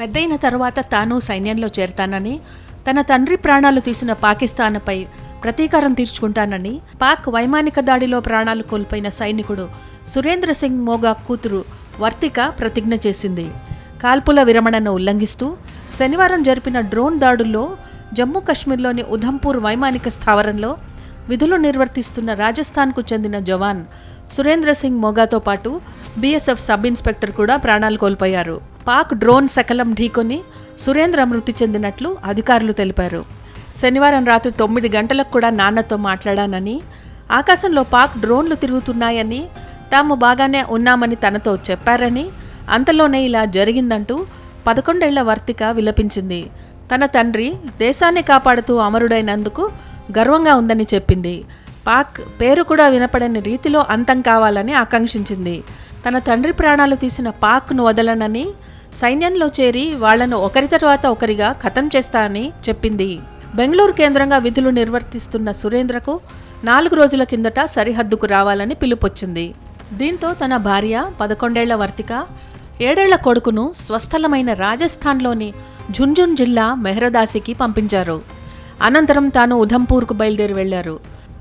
పెద్దయిన తర్వాత తాను సైన్యంలో చేరతానని తన తండ్రి ప్రాణాలు తీసిన పాకిస్తాన్పై ప్రతీకారం తీర్చుకుంటానని పాక్ వైమానిక దాడిలో ప్రాణాలు కోల్పోయిన సైనికుడు సురేంద్ర సింగ్ మోగా కూతురు వర్తిక ప్రతిజ్ఞ చేసింది. కాల్పుల విరమణను ఉల్లంఘిస్తూ శనివారం జరిపిన డ్రోన్ దాడుల్లో జమ్మూ కాశ్మీర్లోని ఉధంపూర్ వైమానిక స్థావరంలో విధులు నిర్వర్తిస్తున్న రాజస్థాన్కు చెందిన జవాన్ సురేంద్ర సింగ్ మోగాతో పాటు బీఎస్ఎఫ్ సబ్ ఇన్స్పెక్టర్ కూడా ప్రాణాలు కోల్పోయారు. పాక్ డ్రోన్ శకలం ఢీకొని సురేంద్ర మృతి చెందినట్లు అధికారులు తెలిపారు. శనివారం రాత్రి తొమ్మిది గంటలకు కూడా నాన్నతో మాట్లాడానని ఆకాశంలో పాక్ డ్రోన్లు తిరుగుతున్నాయని తాము బాగానే ఉన్నామని తనతో చెప్పారని అంతలోనే ఇలా జరిగిందంటూ పదకొండేళ్ళ వర్తిక విలపించింది. తన తండ్రి దేశాన్ని కాపాడుతూ అమరుడైనందుకు గర్వంగా ఉందని చెప్పింది. పాక్ పేరు కూడా వినపడని రీతిలో అంతం కావాలని ఆకాంక్షించింది. తన తండ్రి ప్రాణాలు తీసిన పాక్ను వదలనని సైన్యంలో చేరి వాళ్ళను ఒకరి తర్వాత ఒకరిగా ఖతం చేస్తా అని చెప్పింది. బెంగళూరు కేంద్రంగా విధులు నిర్వర్తిస్తున్న సురేంద్రకు నాలుగు రోజుల కిందట సరిహద్దుకు రావాలని పిలుపొచ్చింది. దీంతో తన భార్య పదకొండేళ్ళ వర్తిక ఏడేళ్ళ కొడుకును స్వస్థలమైన రాజస్థాన్లోని ఝున్ఝున్ జిల్లా మెహ్రదాసికి పంపించారు. అనంతరం తాను ఉధంపూర్కు బయలుదేరి వెళ్ళారు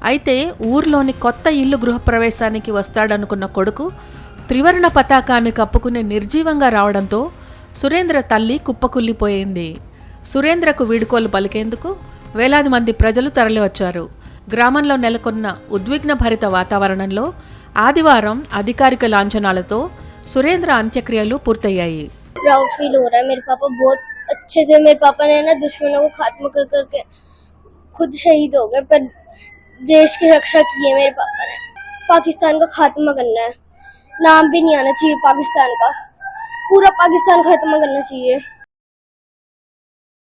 అయితే ఊర్లోని కొత్త ఇల్లు గృహప్రవేశానికి వస్తాడనుకున్న కొడుకు త్రివర్ణ పతాకాన్ని కప్పుకుని నిర్జీవంగా రావడంతో సురేంద్ర తల్లి కుప్పకుల్లిపోయింది సురేంద్రకు వీడుకోలు పలికేందుకు వేలాది మంది ప్రజలు తరలివచ్చారు గ్రామంలో నెలకొన్న ఉద్విగ్న భరిత వాతావరణంలో ఆదివారం అధికారిక లాంఛనాలతో సురేంద్ర అంత్యక్రియలు పూర్తయ్యాయి प्राउड फील हो रहा है मेरे पापा बहुत अच्छे थे मेरे पापा ने ना दुश्मनों को खात्मा कर करके खुद शहीद हो गए पर देश की रक्षा की है मेरे पापा ने पाकिस्तान का खात्मा करना है नाम भी नहीं आना चाहिए पाकिस्तान का पूरा पाकिस्तान खात्मा करना चाहिए